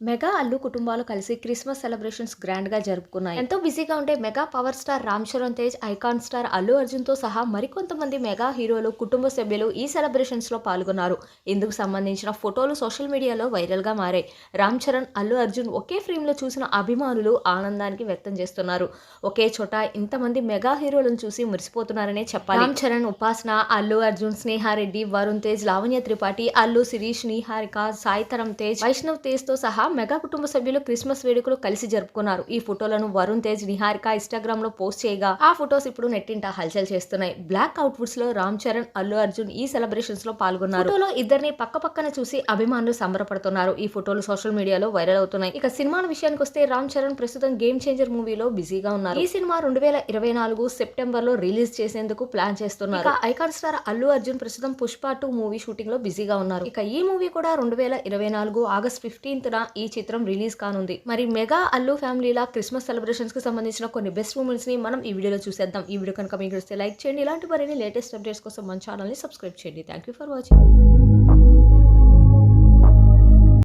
Mega Allu కుటుంబాలు కలిసి Christmas celebrations గ్రాండ్గా జరుపుకున్నాయి. ఎంతో బిజీగా ఉండే mega power star Ram Charan Tej icon star Allu అర్జున్తో సహా మరికొంతమంది మెగా హీరోలు కుటుంబ సభ్యులు ఈ సెలబ్రేషన్స్లో పాల్గొన్నారు. ఇందుకు సంబంధించిన ఫోటోలు సోషల్ మీడియాలో వైరల్గా మారాయి. రామ్ చరణ్ అల్లు అర్జున్ ఒకే ఫ్రేమ్లో చూసిన అభిమానులు ఆనందానికి వ్యక్తం చేస్తున్నారు. ఒకే చోట ఇంతమంది మెగా హీరోలను చూసి మురిసిపోతున్నారనే చెప్పాలి. రామ్ చరణ్ ఉపాసన అల్లు అర్జున్ స్నేహారెడ్డి వరుణ్ తేజ్ లావణ్య త్రిపాఠి అల్లు శిరీష్ నిహారిక సాయితరం తేజ్ వైష్ణవ్ తేజ్తో సహా మెగా కుటుంబ సభ్యులు క్రిస్మస్ వేడుకలు కలిసి జరుపుకున్నారు. ఈ ఫోటోలను వరుణ్ తేజ్ నిహారిక ఇన్స్టాగ్రామ్లో పోస్ట్ చేయగా ఆ ఫొటోస్ ఇప్పుడు నెట్టింట హల్చల్ చేస్తున్నాయి. బ్లాక్ అవుట్ఫుట్స్లో రామ్ చరణ్ అల్లు అర్జున్ ఈ సెలబ్రేషన్స్లో పాల్గొన్నారు. ఫోటోలో ఇద్దరిని పక్క పక్కన చూసి అభిమానులు సంబరపడుతున్నారు. ఈ ఫోటోలు సోషల్ మీడియాలో వైరల్ అవుతున్నాయి. ఇక సినిమాల విషయానికి వస్తే రామ్ చరణ్ ప్రస్తుతం గేమ్ చేంజర్ మూవీలో బిజీగా ఉన్నారు. ఈ సినిమా రెండు వేల ఇరవై నాలుగు సెప్టెంబర్లో రిలీజ్ చేసేందుకు ప్లాన్ చేస్తున్నారు. ఇక ఐకాన్ స్టార్ అల్లు అర్జున్ ప్రస్తుతం పుష్ప టూ మూవీ షూటింగ్లో బిజీగా ఉన్నారు. ఇక ఈ మూవీ కూడా రెండు వేల ఇరవై నాలుగు ఆగస్ట్ ఫిఫ్టీన్త్ న ఈ చిత్రం రిలీజ్ కానుంది. మరి మెగా అల్లు ఫ్యామిలీలా క్రిస్మస్ సెలబ్రేషన్స్కి సంబంధించిన కొన్ని బెస్ట్ మూమెంట్స్ని మనం ఈ వీడియోలో చూసేద్దాం. ఈ వీడియో కనుక మీకు వస్తే లైక్ చేయండి. ఇలాంటి మరిన్ని లేటెస్ట్ అప్డేట్స్ కోసం మన ఛానల్ని సబ్స్క్రైబ్ చేయండి. Thank you for watching.